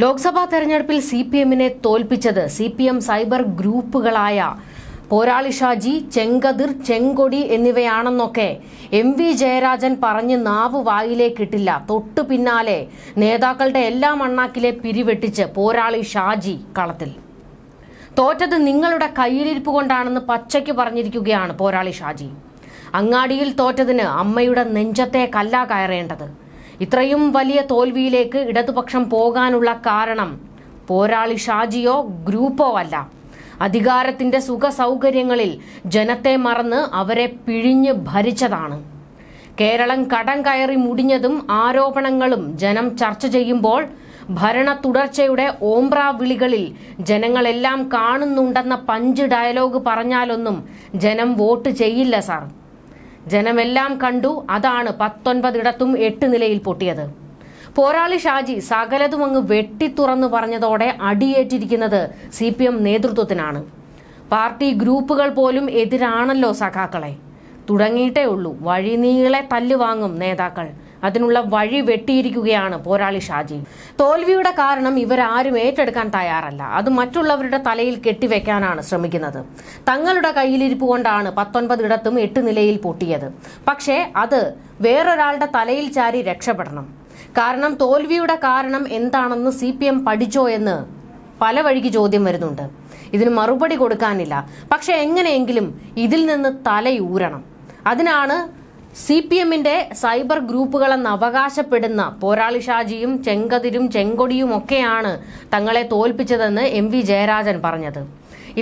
ലോക്സഭാ തെരഞ്ഞെടുപ്പിൽ C P എമ്മിനെ തോൽപ്പിച്ചത് സി പി എം സൈബർ ഗ്രൂപ്പുകളായ പോരാളി ഷാജി ചെങ്കതിർ ചെങ്കൊടി എന്നിവയാണെന്നൊക്കെ എം വി ജയരാജൻ പറഞ്ഞ് നാവ് വായിലേക്കിട്ടില്ല. തൊട്ടു പിന്നാലെ നേതാക്കളുടെ എല്ലാ മണ്ണാക്കിലെ പിരിവെട്ടിച്ച് പോരാളി ഷാജി കളത്തിൽ. തോറ്റത് നിങ്ങളുടെ കയ്യിലിരിപ്പ് കൊണ്ടാണെന്ന് പച്ചയ്ക്ക് പറഞ്ഞിരിക്കുകയാണ് പോരാളി ഷാജി. അങ്ങാടിയിൽ തോറ്റതിന് അമ്മയുടെ നെഞ്ചത്തെ കല്ലാ കയറേണ്ടത്. ഇത്രയും വലിയ തോൽവിയിലേക്ക് ഇടതുപക്ഷം പോകാനുള്ള കാരണം പോരാളി ഷാജിയോ ഗ്രൂപ്പോ അല്ല. അധികാരത്തിന്റെ സുഖ സൗകര്യങ്ങളിൽ ജനത്തെ മറന്ന് അവരെ പിഴിഞ്ഞ് ഭരിച്ചതാണ്. കേരളം കടം കയറി മുടിഞ്ഞതും ആരോപണങ്ങളും ജനം ചർച്ച ചെയ്യുമ്പോൾ ഭരണ തുടർച്ചയുടെ ഓംബ്ര വിളികളിൽ ജനങ്ങളെല്ലാം കാണുന്നുണ്ടെന്ന പഞ്ച് ഡയലോഗ് പറഞ്ഞാലൊന്നും ജനം വോട്ട് ചെയ്യില്ല സാർ. ജനമെല്ലാം കണ്ടു. അതാണ് പത്തൊൻപതിടത്തും എട്ട് നിലയിൽ പൊട്ടിയത്. പോരാളി ഷാജി സകലതും അങ്ങ് വെട്ടിത്തുറന്നു പറഞ്ഞതോടെ അടിയേറ്റിരിക്കുന്നത് സി പി എം നേതൃത്വത്തിനാണ്. പാർട്ടി ഗ്രൂപ്പുകൾ പോലും എതിരാണല്ലോ സഖാക്കളെ. തുടങ്ങിയിട്ടേ ഉള്ളൂ. വഴിനീളെ തല്ലുവാങ്ങും നേതാക്കൾ. അതിനുള്ള വഴി വെട്ടിയിരിക്കുകയാണ് പോരാളി ഷാജി. തോൽവിയുടെ കാരണം ഇവരാരും ഏറ്റെടുക്കാൻ തയ്യാറല്ല. അത് മറ്റുള്ളവരുടെ തലയിൽ കെട്ടിവെക്കാനാണ് ശ്രമിക്കുന്നത്. തങ്ങളുടെ കയ്യിലിരിപ്പ് കൊണ്ടാണ് പത്തൊൻപതിടത്തും എട്ട് നിലയിൽ പൊട്ടിയത്. പക്ഷേ അത് വേറൊരാളുടെ തലയിൽ ചാരി രക്ഷപ്പെടണം. കാരണം തോൽവിയുടെ കാരണം എന്താണെന്ന് സി പി എം പഠിച്ചോ എന്ന് പല വഴിക്ക് ചോദ്യം വരുന്നുണ്ട്. ഇതിന് മറുപടി കൊടുക്കാനില്ല. പക്ഷെ എങ്ങനെയെങ്കിലും ഇതിൽ നിന്ന് തലയൂരണം. അതിനാണ് സി പി എമ്മിന്റെ സൈബർ ഗ്രൂപ്പുകളെന്ന് അവകാശപ്പെടുന്ന പോരാളി ഷാജിയും ചെങ്കതിരും ചെങ്കൊടിയും ഒക്കെയാണ് തങ്ങളെ തോൽപ്പിച്ചതെന്ന് എം വി ജയരാജൻ പറഞ്ഞത്.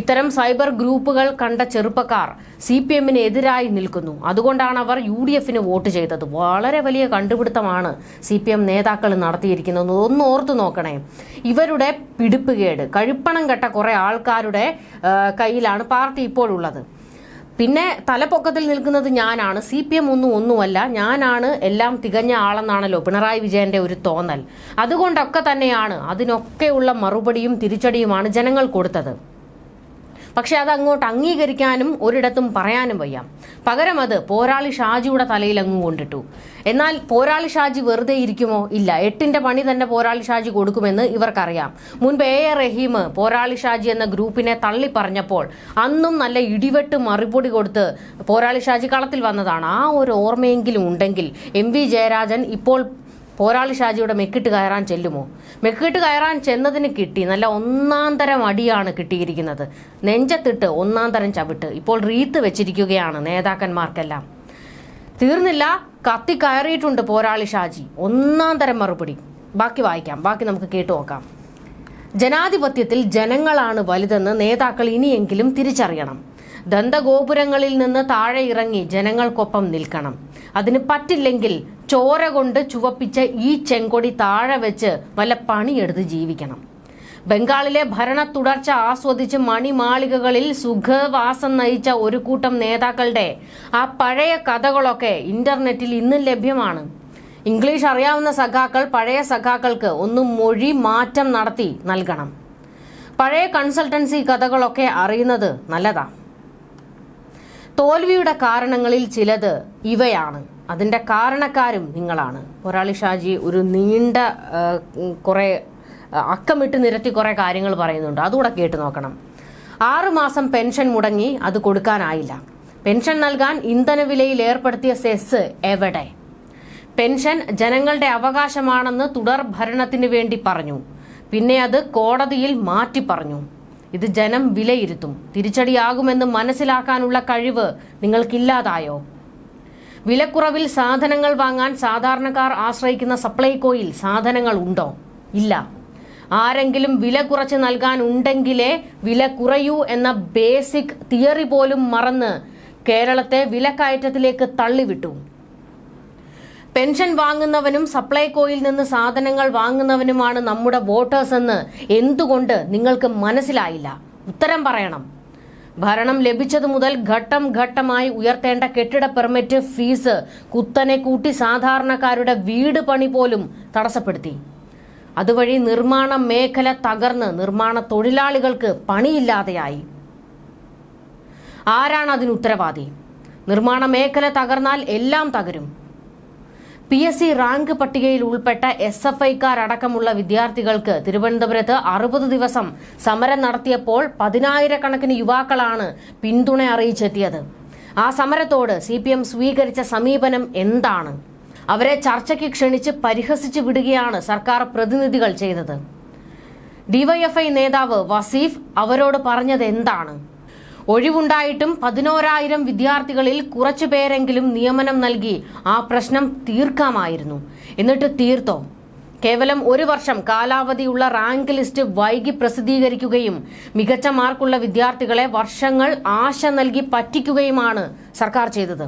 ഇത്തരം സൈബർ ഗ്രൂപ്പുകൾ കണ്ട ചെറുപ്പക്കാർ സി പി എമ്മിന് എതിരായി നിൽക്കുന്നു. അതുകൊണ്ടാണ് അവർ യു ഡി എഫിന് വോട്ട് ചെയ്തത്. വളരെ വലിയ കണ്ടുപിടുത്തമാണ് സി പി എം നേതാക്കൾ നടത്തിയിരിക്കുന്നത്. ഒന്ന് ഓർത്തു നോക്കണേ. ഇവരുടെ പിടിപ്പുകേട് കഴിപ്പണം കെട്ട കുറെ ആൾക്കാരുടെ കയ്യിലാണ് പാർട്ടി ഇപ്പോഴുള്ളത്. പിന്നെ തലപ്പൊക്കത്തിൽ നിൽക്കുന്നത് ഞാനാണ്. സി പി എം ഒന്നും ഒന്നുമല്ല. ഞാനാണ് എല്ലാം തികഞ്ഞ ആളെന്നാണല്ലോ പിണറായി വിജയന്റെ ഒരു തോന്നൽ. അതുകൊണ്ടൊക്കെ തന്നെയാണ് അതിനൊക്കെയുള്ള മറുപടിയും തിരിച്ചടിയുമാണ് ജനങ്ങൾ കൊടുത്തത്. പക്ഷെ അത് അങ്ങോട്ട് അംഗീകരിക്കാനും ഒരിടത്തും പറയാനും വയ്യ. പകരം അത് പോരാളി ഷാജിയുടെ തലയിൽ അങ്ങ് കൊണ്ടിട്ടു. എന്നാൽ പോരാളി ഷാജി വെറുതെ ഇരിക്കുമോ? ഇല്ല. എട്ടിന്റെ പണി തന്നെ പോരാളി ഷാജി കൊടുക്കുമെന്ന് ഇവർക്കറിയാം. മുൻപ് എ എ റഹീം പോരാളി ഷാജി എന്ന ഗ്രൂപ്പിനെ തള്ളി പറഞ്ഞപ്പോൾ അന്നും നല്ല ഇടിവെട്ട് മറുപടി കൊടുത്ത് പോരാളി ഷാജി കളത്തിൽ വന്നതാണ്. ആ ഒരു ഓർമ്മയെങ്കിലും ഉണ്ടെങ്കിൽ എം വി ജയരാജൻ ഇപ്പോൾ പോരാളി ഷാജിയുടെ മെക്കിട്ട് കയറാൻ ചെല്ലുമോ? മെക്കിട്ട് കയറാൻ ചെന്നതിന് കിട്ടി. നല്ല ഒന്നാം തരം അടിയാണ് കിട്ടിയിരിക്കുന്നത്. നെഞ്ചത്തിട്ട് ഒന്നാം തരം ചവിട്ട്. ഇപ്പോൾ റീത്ത് വെച്ചിരിക്കുകയാണ് നേതാക്കന്മാർക്കെല്ലാം. തീർന്നില്ല. കത്തി കയറിയിട്ടുണ്ട് പോരാളി ഷാജി. ഒന്നാം തരം മറുപടി. ബാക്കി വായിക്കാം. ബാക്കി നമുക്ക് കേട്ടു നോക്കാം. ജനാധിപത്യത്തിൽ ജനങ്ങളാണ് വലുതെന്ന് നേതാക്കൾ ഇനിയെങ്കിലും തിരിച്ചറിയണം. ദന്തഗോപുരങ്ങളിൽ നിന്ന് താഴെ ഇറങ്ങി ജനങ്ങൾക്കൊപ്പം നിൽക്കണം. അതിന് പറ്റില്ലെങ്കിൽ ചോര കൊണ്ട് ചുവപ്പിച്ച ഈ ചെങ്കൊടി താഴെ വെച്ച് വല്ല പണിയെടുത്ത് ജീവിക്കണം. ബംഗാളിലെ ഭരണ തുടർച്ച ആസ്വദിച്ച് മണിമാളികകളിൽ സുഖവാസം നയിച്ച ഒരു കൂട്ടം നേതാക്കളുടെ ആ പഴയ കഥകളൊക്കെ ഇന്റർനെറ്റിൽ ഇന്നും ലഭ്യമാണ്. ഇംഗ്ലീഷ് അറിയാവുന്ന സഖാക്കൾ പഴയ സഖാക്കൾക്ക് ഒന്ന് മൊഴി മാറ്റം നടത്തി നൽകണം. പഴയ കൺസൾട്ടൻസി കഥകളൊക്കെ അറിയുന്നത് നല്ലതാ. തോൽവിയുടെ കാരണങ്ങളിൽ ചിലത് ഇവയാണ്. അതിന്റെ കാരണക്കാരും നിങ്ങളാണ്. ഒരാളി ഷാജി ഒരു നീണ്ട കുറേ അക്കമിട്ട് നിരത്തി കുറെ കാര്യങ്ങൾ പറയുന്നുണ്ട്. അതുകൂടെ കേട്ട് നോക്കണം. ആറുമാസം പെൻഷൻ മുടങ്ങി അത് കൊടുക്കാനായില്ല. പെൻഷൻ നൽകാൻ ഇന്ധനവിലയിൽ ഏർപ്പെടുത്തിയ സെസ് എവിടെ? പെൻഷൻ ജനങ്ങളുടെ അവകാശമാണെന്ന് തുടർ ഭരണത്തിന് വേണ്ടി പറഞ്ഞു. പിന്നെ അത് കോടതിയിൽ മാറ്റി പറഞ്ഞു. ഇത് ജനം വിലയിരുത്തും. തിരിച്ചടിയാകുമെന്ന് മനസ്സിലാക്കാനുള്ള കഴിവ് നിങ്ങൾക്കില്ലാതായോ? വിലക്കുറവിൽ സാധനങ്ങൾ വാങ്ങാൻ സാധാരണക്കാർ ആശ്രയിക്കുന്ന സപ്ലൈകോയിൽ സാധനങ്ങൾ ഉണ്ടോ? ഇല്ല. ആരെങ്കിലും വില കുറച്ച് നൽകാൻ ഉണ്ടെങ്കിലേ വില കുറയൂ എന്ന ബേസിക് തിയറി പോലും മറന്ന് കേരളത്തെ വിലക്കയറ്റത്തിലേക്ക് തള്ളിവിട്ടു. പെൻഷൻ വാങ്ങുന്നവനും സപ്ലൈകോയിൽ നിന്ന് സാധനങ്ങൾ വാങ്ങുന്നവനുമാണ് നമ്മുടെ വോട്ടേഴ്സ് എന്ന് എന്തുകൊണ്ട് നിങ്ങൾക്ക് മനസ്സിലായില്ല? ഉത്തരം പറയണം. ഭരണം ലഭിച്ചത് മുതൽ ഘട്ടം ഘട്ടമായി ഉയർത്തേണ്ട കെട്ടിട പെർമിറ്റ് ഫീസ് കുത്തനെ കൂട്ടി സാധാരണക്കാരുടെ വീട് പണി പോലും തടസ്സപ്പെടുത്തി. അതുവഴി നിർമ്മാണ മേഖല തകർന്ന് നിർമ്മാണ തൊഴിലാളികൾക്ക് പണിയില്ലാതെയായി. ആരാണ് അതിന് ഉത്തരവാദി? നിർമ്മാണ മേഖല തകർന്നാൽ എല്ലാം തകരും. പി എസ് സി റാങ്ക് പട്ടികയിൽ ഉൾപ്പെട്ട എസ് എഫ് ഐക്കാരടക്കമുള്ള വിദ്യാർത്ഥികൾക്ക് തിരുവനന്തപുരത്ത് അറുപത് ദിവസം സമരം നടത്തിയപ്പോൾ പതിനായിരക്കണക്കിന് യുവാക്കളാണ് പിന്തുണ അറിയിച്ചെത്തിയത്. ആ സമരത്തോട് സി പി എം സ്വീകരിച്ച സമീപനം എന്താണ്? അവരെ ചർച്ചയ്ക്ക് ക്ഷണിച്ച് പരിഹസിച്ചു വിടുകയാണ് സർക്കാർ പ്രതിനിധികൾ ചെയ്തത്. ഡിവൈഎഫ്ഐ നേതാവ് വസീഫ് അവരോട് പറഞ്ഞത് എന്താണ്? ഒഴിവുണ്ടായിട്ടും പതിനോരായിരം വിദ്യാർത്ഥികളിൽ കുറച്ചു പേരെങ്കിലും നിയമനം നൽകി ആ പ്രശ്നം തീർക്കാമായിരുന്നു. എന്നിട്ട് തീർത്തോ? കേവലം ഒരു വർഷം കാലാവധിയുള്ള റാങ്ക് ലിസ്റ്റ് വൈകി പ്രസിദ്ധീകരിക്കുകയും മികച്ച മാർക്കുള്ള വിദ്യാർത്ഥികളെ വർഷങ്ങൾ ആശ നൽകി പറ്റിക്കുകയുമാണ് സർക്കാർ ചെയ്തത്.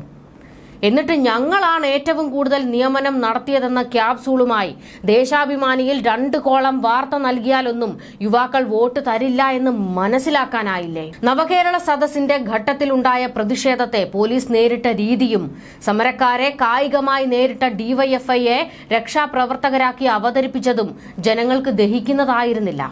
എന്നിട്ട് ഞങ്ങളാണ് ഏറ്റവും കൂടുതൽ നിയമനം നടത്തിയതെന്ന ക്യാപ്സൂളുമായി. ദേശാഭിമാനിയിൽ രണ്ട് കോളം വാർത്ത നൽകിയാലൊന്നും യുവാക്കൾ വോട്ട് തരില്ല എന്ന് മനസ്സിലാക്കാനായില്ലേ? നവകേരള സദസ്സിന്റെ ഘട്ടത്തിലുണ്ടായ പ്രതിഷേധത്തെ പോലീസ് നേരിട്ട രീതിയും സമരക്കാരെ കായികമായി നേരിട്ട ഡിവൈഎഫ്ഐയെ രക്ഷാപ്രവർത്തകരാക്കി അവതരിപ്പിച്ചതും ജനങ്ങൾക്ക് ദഹിക്കുന്നതായിരുന്നില്ല.